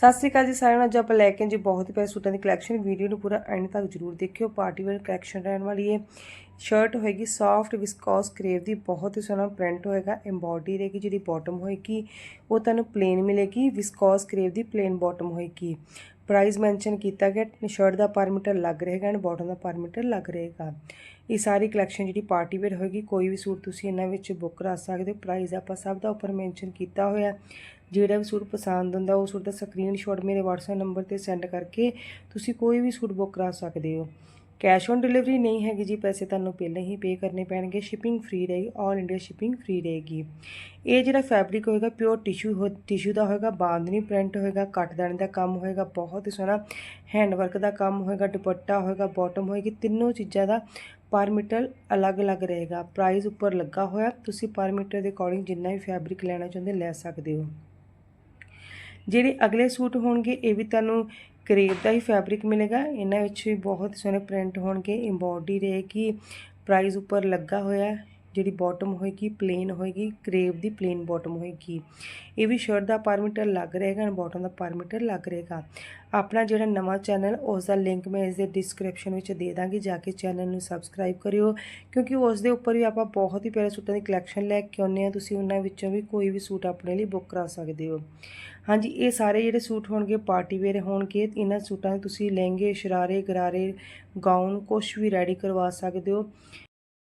ਸਤਿ ਸ਼੍ਰੀ ਅਕਾਲ ਜੀ ਸਾਰਿਆਂ ਨੂੰ। ਅੱਜ ਆਪਾਂ ਲੈ ਕੇ ਆਏ ਜੀ ਬਹੁਤ ਹੀ ਪਿਆਰੇ ਸੂਟਾਂ ਦੀ ਕਲੈਕਸ਼ਨ ਵੀਡੀਓ ਨੂੰ ਪੂਰਾ ਐਂਡ ਤੱਕ ਜਰੂਰ ਦੇਖਿਓ। ਪਾਰਟੀ ਵੇਅਰ ਕਲੈਕਸ਼ਨ ਰਹਿਣ ਵਾਲੀ ਹੈ ਸ਼ਰਟ ਹੋਏਗੀ ਸੌਫਟ ਵਿਸਕੋਸ ਕਰੇਵ ਦੀ। ਬਹੁਤ ਹੀ ਸੋਹਣਾ ਪ੍ਰਿੰਟ ਹੋਏਗਾ। ਐਮਬੋਡੀ ਰਹੇਗੀ ਜਿਹੜੀ ਬਾਟਮ ਹੋਏਗੀ। ਉਹ ਤੁਹਾਨੂੰ ਪਲੇਨ ਮਿਲੇਗੀ। ਵਿਸਕੋਸ ਕਰੇਵ ਦੀ ਪਲੇਨ ਬਾਟਮ ਹੋਏਗੀ। ਪ੍ਰਾਈਸ ਮੈਂਸ਼ਨ ਕੀਤਾ ਗਿਆ ਸ਼ਰਟ ਦਾ ਪਰ ਮੀਟਰ ਲੱਗ ਰਹੇਗਾ ਐਂਡ ਬਾਟਮ ਦਾ ਪਰ ਮੀਟਰ ਲੱਗ ਰਹੇਗਾ। ਇਹ ਸਾਰੀ ਕਲੈਕਸ਼ਨ ਜਿਹੜੀ ਪਾਰਟੀ ਵੇਅਰ ਹੋਏਗੀ, ਕੋਈ ਵੀ ਸੂਟ ਤੁਸੀਂ ਇਹਨਾਂ ਵਿੱਚ ਬੁੱਕ ਕਰਾ ਸਕਦੇ ਹੋ। ਪ੍ਰਾਈਸ ਆਪਾਂ ਸਭ ਦਾ ਉੱਪਰ ਮੈਂਸ਼ਨ ਕੀਤਾ ਹੋਇਆ ਜਿਹੜਾ ਵੀ ਸੂਟ ਪਸੰਦ ਹੁੰਦਾ, ਉਹ ਸੂਟ ਦਾ ਸਕਰੀਨਸ਼ਾਟ ਮੇਰੇ WhatsApp ਨੰਬਰ ਤੇ ਸੈਂਡ ਕਰਕੇ ਤੁਸੀਂ ਕੋਈ ਵੀ ਸੂਟ ਬੁੱਕ ਕਰਾ ਸਕਦੇ ਹੋ। ਕੈਸ਼ ਔਨ ਡਿਲੀਵਰੀ ਨਹੀਂ ਹੈਗੀ ਜੀ, ਪੈਸੇ ਤੁਹਾਨੂੰ ਪਹਿਲਾਂ ਹੀ ਪੇ ਕਰਨੇ ਪੈਣਗੇ ਸ਼ਿਪਿੰਗ ਫ੍ਰੀ ਰਹੇਗੀ ਆਲ ਇੰਡੀਆ ਸ਼ਿਪਿੰਗ ਫ੍ਰੀ ਰਹੇਗੀ। ਇਹ ਜਿਹੜਾ ਫੈਬਰਿਕ ਹੋਏਗਾ ਪਿਓਰ ਟਿਸ਼ੂ ਹੋ ਟਿਸ਼ੂ ਦਾ ਹੋਏਗਾ ਬਾਂਦਨੀ ਪ੍ਰਿੰਟ ਹੋਏਗਾ ਕੱਟਦਾਣੇ ਦਾ ਕੰਮ ਹੋਏਗਾ, ਬਹੁਤ ਹੀ ਸੋਹਣਾ ਹੈਂਡ ਵਰਕ ਦਾ ਕੰਮ ਹੋਏਗਾ, ਦੁਪੱਟਾ ਹੋਏਗਾ ਬਾਟਮ ਹੋਏਗੀ, ਤਿੰਨੋਂ ਚੀਜ਼ਾਂ ਦਾ ਪਰ ਮੀਟਰ ਅਲੱਗ-ਅਲੱਗ ਰਹੇਗਾ। ਪ੍ਰਾਈਸ ਉੱਪਰ ਲੱਗਾ ਹੋਇਆ, ਤੁਸੀਂ ਪਰ ਮੀਟਰ ਦੇ ਅਕੋਰਡਿੰਗ ਜਿੰਨਾ ਵੀ ਫੈਬਰਿਕ ਲੈਣਾ ਚਾਹੁੰਦੇ ਲੈ ਸਕਦੇ ਹੋ। ਜਿਹੜੇ ਅਗਲੇ ਸੂਟ ਹੋਣਗੇ, ਇਹ ਵੀ ਤੁਹਾਨੂੰ ਕਰੇਪ ਦਾ ਹੀ ਫੈਬਰਿਕ ਮਿਲੇਗਾ। ਇਹਨਾਂ ਵਿੱਚ ਵੀ ਬਹੁਤ ਸੋਹਣੇ ਪ੍ਰਿੰਟ ਹੋਣਗੇ। ਐਮਬੋਡੀ ਰਹੇਗੀ ਪ੍ਰਾਈਸ ਉੱਪਰ ਲੱਗਾ ਹੋਇਆ ਜਿਹੜੀ ਬਾਟਮ ਹੋਏਗੀ ਪਲੇਨ ਹੋਏਗੀ ਕਰੇਪ ਦੀ ਪਲੇਨ ਬਾਟਮ ਹੋਏਗੀ। ਇਹ ਵੀ ਸ਼ਰਟ ਦਾ ਪਰ ਮੀਟਰ ਲੱਗ ਰਹੇਗਾ ਐਂਡ ਬਾਟਮ ਦਾ ਪਰ ਮੀਟਰ ਲੱਗ ਰਹੇਗਾ। ਆਪਣਾ ਜਿਹੜਾ ਨਵਾਂ ਚੈਨਲ ਉਸ ਦਾ ਲਿੰਕ ਮੈਂ ਇਸ ਦੇ ਡਿਸਕ੍ਰਿਪਸ਼ਨ ਵਿੱਚ ਦੇ ਦਾਂਗੀ, ਜਾ ਕੇ ਚੈਨਲ ਨੂੰ ਸਬਸਕ੍ਰਾਈਬ ਕਰਿਓ। ਕਿਉਂਕਿ ਉਸ ਦੇ ਉੱਪਰ ਵੀ ਆਪਾਂ ਬਹੁਤ ਹੀ ਪਿਆਰੇ ਸੂਟਾਂ ਦੀ ਕਲੈਕਸ਼ਨ ਲੈ ਕੇ ਆਉਂਦੇ ਆ ਤੁਸੀਂ ਉਹਨਾਂ ਵਿੱਚੋਂ ਵੀ ਕੋਈ ਵੀ ਸੂਟ ਆਪਣੇ ਲਈ ਬੁੱਕ ਕਰਾ ਸਕਦੇ ਹੋ। ਹਾਂਜੀ, ਇਹ ਸਾਰੇ ਜਿਹੜੇ ਸੂਟ ਹੋਣਗੇ ਪਾਰਟੀ ਵੇਅਰ ਹੋਣਗੇ, ਇਹਨਾਂ ਸੂਟਾਂ ਦੇ ਤੁਸੀਂ ਲਹਿੰਗੇ, ਸ਼ਰਾਰੇ, ਗਰਾਰੇ ਗਾਊਨ ਕੁਝ ਵੀ ਰੈਡੀ ਕਰਵਾ ਸਕਦੇ ਹੋ।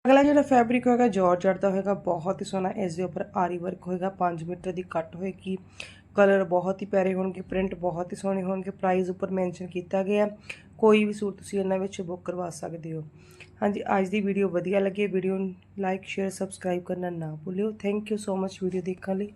ਅਗਲਾ ਜਿਹੜਾ ਫੈਬਰਿਕ ਹੋਏਗਾ ਜਾਰਜਟ ਦਾ ਹੋਏਗਾ, ਬਹੁਤ ਹੀ ਸੋਹਣਾ ਇਸ ਦੇ ਉੱਪਰ ਆਰੀ ਵਰਕ ਹੋਏਗਾ 5 ਮੀਟਰ ਦੀ ਕੱਟ ਹੋਏਗੀ। ਕਲਰ ਬਹੁਤ ਹੀ ਪਿਆਰੇ ਹੋਣਗੇ ਪ੍ਰਿੰਟ ਬਹੁਤ ਹੀ ਸੋਹਣੇ ਹੋਣਗੇ ਪ੍ਰਾਈਸ ਉੱਪਰ ਮੈਂਸ਼ਨ ਕੀਤਾ ਗਿਆ। ਕੋਈ ਵੀ ਸੂਟ ਤੁਸੀਂ ਇਹਨਾਂ ਵਿੱਚ ਬੁੱਕ ਕਰਵਾ ਸਕਦੇ ਹੋ। ਹਾਂਜੀ, ਅੱਜ ਦੀ ਵੀਡੀਓ ਵਧੀਆ ਲੱਗੀ ਵੀਡੀਓ ਨੂੰ ਲਾਈਕ ਸ਼ੇਅਰ ਸਬਸਕ੍ਰਾਈਬ ਕਰਨਾ ਨਾ ਭੁੱਲਿਓ। Thank you so much video ਦੇਖਣ ਲਈ।